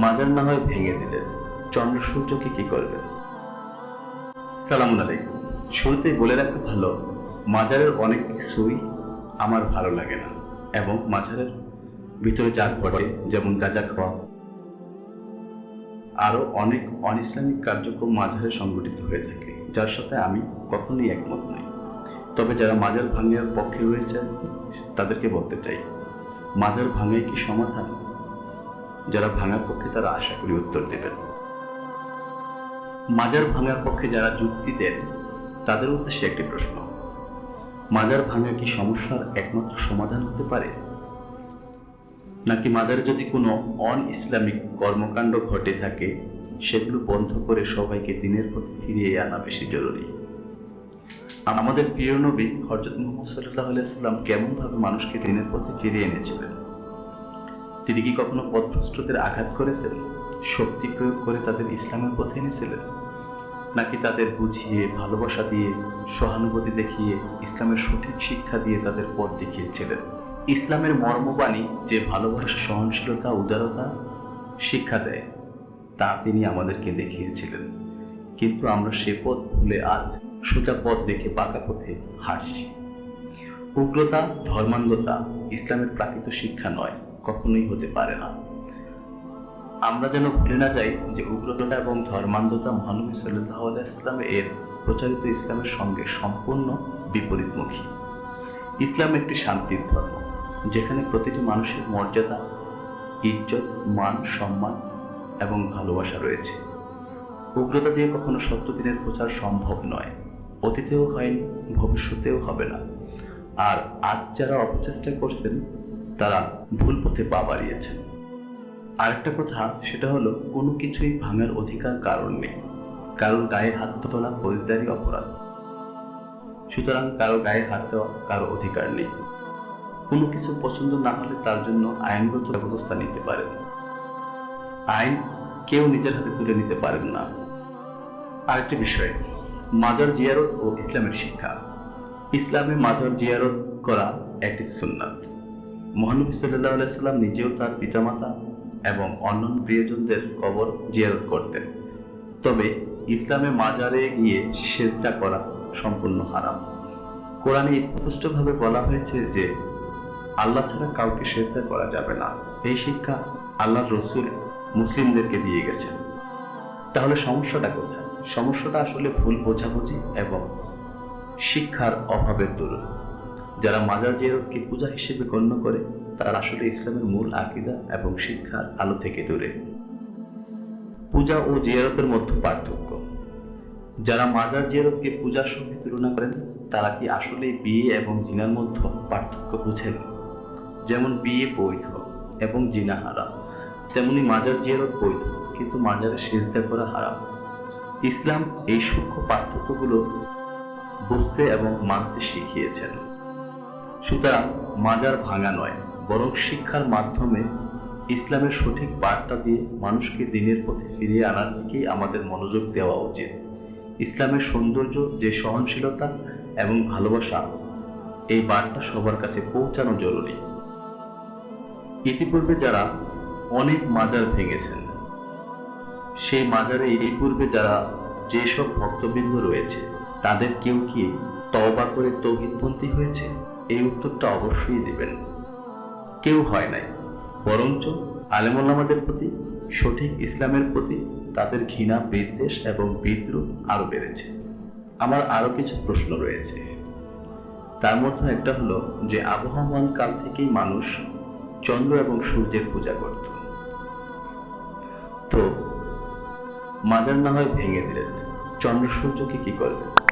মাজার না হয় ভেঙে দিলেন চন্দ্র সূর্যকে কি করবেন সালামুন আলাইকুম। শুরুতেই বলে রাখা ভালো, মাজারের অনেক কিছুই আমার ভালো লাগে না এবং মাজারের ভিতরে যা ঘটে, যেমন গাঁজা খাওয়া, আরও অনেক অন ইসলামিক কার্যক্রম মাঝারে সংগঠিত হয়ে থাকে, যার সাথে আমি কখনোই একমত নই। তবে যারা মাজার ভাঙার পক্ষে রয়েছেন, তাদেরকে বলতে চাই, মাজার ভাঙাই কি সমাধান? যারা ভাঙার পক্ষে তারা আশা করি উত্তর দেবেন। মাজার ভাঙার পক্ষে যারা যুক্তি দেন, তাদের উদ্দেশ্যে একটি প্রশ্ন। মাজার ভাঙা কি সমস্যার একমাত্র সমাধান হতে পারে? নাকি মাজারে যদি কোনো অন ইসলামিক কর্মকাণ্ড ঘটে থাকে, সেগুলো বন্ধ করে সবাইকে দিনের পথে ফিরিয়ে আনা বেশি জরুরি? আমাদের প্রিয় নবী হজরত মোহাম্মদ সাল্লাহ আলাইসাল্লাম কেমনভাবে মানুষকে দিনের পথে ফিরিয়ে এনেছিলেন? তিনি কি কখনো পথভ্রষ্টদের আঘাত করেছেন শক্তি প্রয়োগ করে তাদের ইসলামের পথে এনেছিলেন? নাকি তাদের বুঝিয়ে, ভালোবাসা দিয়ে, সহানুভূতি দেখিয়ে, ইসলামের সঠিক শিক্ষা দিয়ে তাদের পথ দেখিয়েছিলেন? ইসলামের মর্মবাণী যে ভালোবাসা, সহনশীলতা, উদারতা শিক্ষা দেয়, তা তিনি আমাদেরকে দেখিয়েছিলেন। কিন্তু আমরা সে পথ ভুলে আজ সোজা পথ রেখে পাকা পথে হাঁটছি। উগ্রতা, ধর্মান্ধতা ইসলামের প্রাকৃত শিক্ষা নয়। কখনোই হতে পারে না। আমরা যেন ভুলে না যাই যে উগ্রতা এবং ধর্মান্ধতা মহানবী সাল্লাহ এর প্রচারিত ইসলামের সঙ্গে সম্পূর্ণ বিপরীতমুখী। ইসলাম একটি শান্তির ধর্ম, যেখানে প্রতিটি মানুষের মর্যাদা, ইজ্জত, মান, সম্মান এবং ভালোবাসা রয়েছে। উগ্রতা দিয়ে কখনো সত্য দিনের প্রচার সম্ভব নয়, অতীতেও হয়নি, ভবিষ্যতেও হবে না। আর আজ যারা অপচেষ্টা করছেন তারা ভুল পথে পা বাড়িয়েছেন। আরেকটা কথা, সেটা হলো, কোনো কিছুই ভাঙার অধিকার কারণ নেই। কারোর গায়ে হাত তোলা ফৌজদারি অপরাধ। সুতরাং কারও গায়ে হাত দেওয়া কারও অধিকার নেই। কোনো কিছু পছন্দ না হলে তার জন্য আইনগত ব্যবস্থা নিতে পারেন। আইন কেউ নিজের হাতে তুলে নিতে পারেন না। আরেকটি বিষয়, মাজার জিয়ারত ও ইসলামের শিক্ষা। ইসলামে মাজার জিয়ারত করা একটি সুন্নাত। মহানবী সাল্লাহ আলাইসাল্লাম নিজেও তার পিতামাতা এবং অন্যান্য প্রিয়জনদের কবর জিয়ারত করতেন। তবে ইসলামে মাজারে গিয়ে সেজদা করা সম্পূর্ণ হারাম। কোরআনে স্পষ্টভাবে বলা হয়েছে যে, আল্লাহ ছাড়া কাউকে সেজদা করা যাবে না। এই শিক্ষা আল্লাহর রসুল মুসলিমদেরকে দিয়ে গেছেন। তাহলে সমস্যাটা কোথায়? সমস্যাটা আসলে ভুল বোঝাবুঝি এবং শিক্ষার অভাবের দরুন। যারা মাজার জিয়ারতকে পূজা হিসেবে গণ্য করে, তারা আসলে ইসলামের মূল আকিদা এবং শিক্ষার আলো থেকে দূরে। পূজা ও জিয়ারতের মধ্যে পার্থক্য। যারা মাজার জিয়ারতকে পূজার সঙ্গে তুলনা করেন, তারা কি আসলে বিয়ে এবং জিনার মধ্যে পার্থক্য বুঝেন? যেমন বিয়ে বৈধ এবং জিনা হারাম, তেমনি মাজার জিয়ারত বৈধ, কিন্তু মাজারে সেজদা করা হারাম। ইসলাম এই সূক্ষ্ম পার্থক্যগুলো বুঝতে এবং মানতে শিখিয়েছেন। সুতরাং মাজার ভাঙা নয়, বরং শিক্ষার মাধ্যমে ইসলামের সঠিক বার্তা দিয়ে মানুষকে দিনের পথে ফিরিয়ে আনার দিকেই আমাদের মনোযোগ দেওয়া উচিত। ইসলামের সৌন্দর্য, যে সহনশীলতা এবং ভালোবাসা, এই বার্তা সবার কাছে পৌঁছানো জরুরি। ইতিপূর্বে যারা অনেক মাজার ভেঙেছেন, সেই মাজারে ইতিপূর্বে যারা যেসব ভক্তবৃন্দ রয়েছে, তাদের কেউ কি তওবা করে তৌহিদপন্থী হয়েছে, এই উত্তরটা অবশ্যই দেবেন। কেউ হয় নাই, বরঞ্চ আলেমুল্লামাদের প্রতি, সঠিক ইসলামের প্রতি তাদের ঘৃণা, বিদ্বেষ এবং বিদ্রুপ আরও বেড়েছে। আমার আরও কিছু প্রশ্ন রয়েছে। তার মধ্যে একটা হলো যে, আবহমান কাল থেকেই মানুষ চন্দ্র এবং সূর্যের পূজা করত। তো, মাজার না হয় ভেঙে দিলেন, চন্দ্র সূর্যকে কি করবেন?